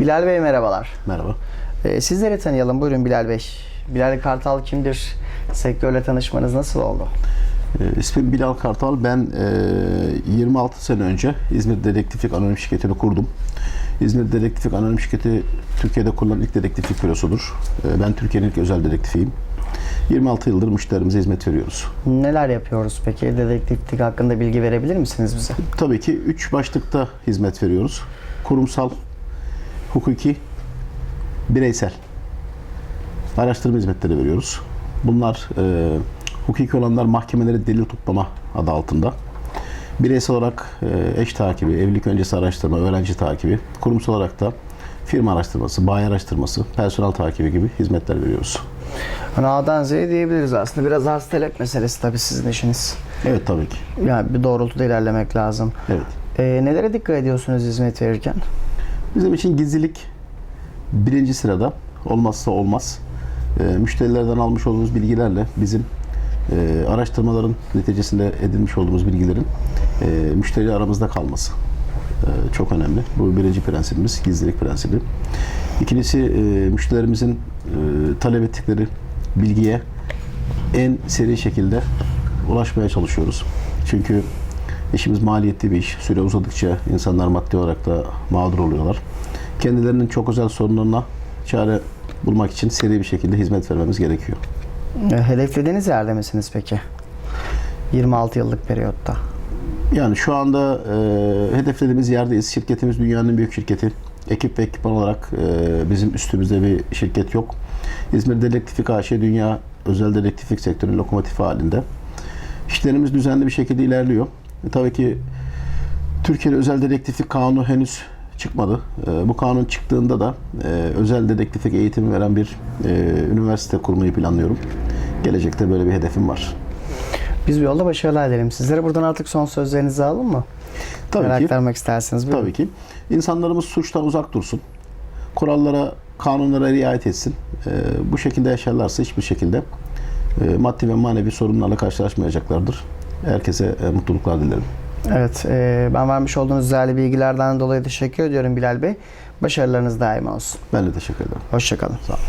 Bilal Bey merhabalar. Merhaba. Ee, sizleri tanıyalım. Buyurun Bilal Bey. Bilal Kartal kimdir? Sektörle tanışmanız nasıl oldu? E, ismim Bilal Kartal. Ben e, 26 sene önce İzmir Dedektiflik Anonim Şirketi'ni kurdum. İzmir Dedektiflik Anonim Şirketi Türkiye'de kurulan ilk dedektiflik bürosudur. E, ben Türkiye'nin ilk özel dedektifiyim. 26 yıldır müşterimize hizmet veriyoruz. Neler yapıyoruz peki? Dedektiflik hakkında bilgi verebilir misiniz bize? Tabii ki 3 başlıkta hizmet veriyoruz. Kurumsal, hukuki, bireysel. Araştırma hizmetleri veriyoruz. Bunlar e, hukuki olanlar mahkemelere delil toplama adı altında. Bireysel olarak e, eş takibi, evlilik öncesi araştırma, öğrenci takibi, kurumsal olarak da firma araştırması, bayi araştırması, personel takibi gibi hizmetler veriyoruz. Hani A'dan Z'ye diyebiliriz aslında. Biraz arz talep meselesi tabii sizin işiniz. Evet tabii ki. Yani bir doğrultuda ilerlemek lazım. Evet. Ee, nelere dikkat ediyorsunuz hizmet verirken? Bizim için gizlilik birinci sırada olmazsa olmaz. E, müşterilerden almış olduğumuz bilgilerle bizim e, araştırmaların neticesinde edinmiş olduğumuz bilgilerin e, müşteri aramızda kalması e, çok önemli. Bu birinci prensibimiz gizlilik prensibi. İkincisi e, müşterilerimizin e, talep ettikleri bilgiye en seri şekilde ulaşmaya çalışıyoruz. Çünkü işimiz maliyetli bir iş. Süre uzadıkça insanlar maddi olarak da mağdur oluyorlar. Kendilerinin çok özel sorunlarına çare bulmak için seri bir şekilde hizmet vermemiz gerekiyor. Ee, hedeflediğiniz yerde misiniz peki? 26 yıllık periyotta. Yani şu anda e, hedeflediğimiz yerdeyiz. Şirketimiz dünyanın büyük şirketi. Ekip ve ekipman olarak e, bizim üstümüzde bir şirket yok. İzmir Dedektiflik AŞ dünya özel dedektiflik sektörünün lokomotifi halinde. İşlerimiz düzenli bir şekilde ilerliyor. E, tabii ki Türkiye'de özel dedektiflik kanunu henüz çıkmadı. E, bu kanun çıktığında da e, özel dedektiflik eğitimi veren bir e, üniversite kurmayı planlıyorum. Gelecekte böyle bir hedefim var. Biz bir yolda başarılar dilerim. Sizlere buradan artık son sözlerinizi alalım mı? Tabii Neler ki. aktarmak isterseniz. buyurun. Tabii ki. İnsanlarımız suçtan uzak dursun. Kurallara, kanunlara riayet etsin. Ee, bu şekilde yaşarlarsa hiçbir şekilde e, maddi ve manevi sorunlarla karşılaşmayacaklardır. Herkese e, mutluluklar dilerim. Evet, e, ben vermiş olduğunuz değerli bilgilerden dolayı teşekkür ediyorum Bilal Bey. Başarılarınız daim olsun. Ben de teşekkür ederim. Hoşçakalın. Sağ olun.